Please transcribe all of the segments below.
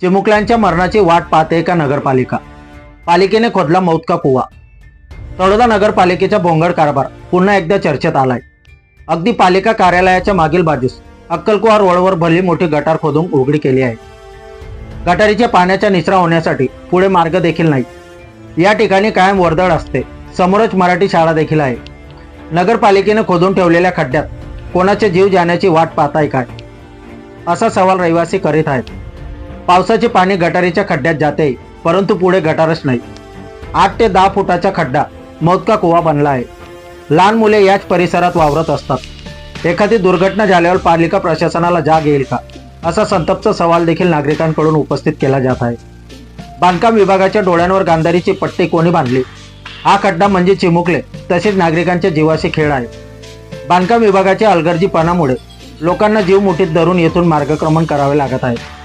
चिमुकल्यांच्या मरणाची वाट पाहते का नगरपालिका. पालिकेने खोदला मौत का कुवा. तळोदा नगरपालिकेचा बोंगड कारभार पुन्हा एकदा चर्चेत आलाय. अगदी पालिका कार्यालयाच्या मागील बाजूस अक्कलकुवा रोडवर भली मोठी गटार खोदून उघडी केली आहे. गटारीच्या पाण्याचा निचरा होण्यासाठी पुढे मार्ग देखील नाही. या ठिकाणी कायम वर्दळ असते. समोरच मराठी शाळा देखील आहे. नगरपालिकेने खोदून ठेवलेल्या खड्ड्यात कोणाचे जीव जाण्याची वाट पाहताय काय? असा सवाल रहिवासी करीत आहेत. पावसाचे पाणी गटारीच्या खड्ड्यात जाते परंतु पुढे गटारच नाही. आठ ते दहा फुटाचा खड्डा मौतका कुवा बनला आहे. लहान मुले याच परिसरात वावरत असतात. एखादी दुर्घटना झाल्यावर पालिका प्रशासनाला जाग येईल का? असा संतप्त सवाल देखील नागरिकांकडून उपस्थित केला जात आहे. बांधकाम विभागाच्या डोळ्यांवर गांधारीची पट्टी कोणी बांधली? हा खड्डा म्हणजे चिमुकले तसेच नागरिकांच्या जीवाशी खेळ आहे. बांधकाम विभागाच्या अलगर्जीपणामुळे लोकांना जीव मुठीत धरून येथून मार्गक्रमण करावे लागत आहे.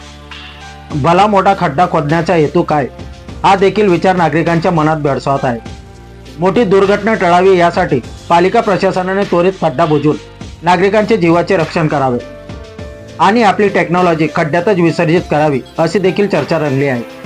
भला मोठा खड्डा खोदण्याचा हेतू काय? हा देखील विचार नागरिकांच्या मनात भेडसावत आहे. मोठी दुर्घटना टळावी यासाठी पालिका प्रशासनाने त्वरित खड्डा बुजून नागरिकांच्या जीवाचे रक्षण करावे. आणि आपली टेक्नॉलॉजी खड्ड्यातच विसर्जित करावी अशी देखील चर्चा रंगली आहे.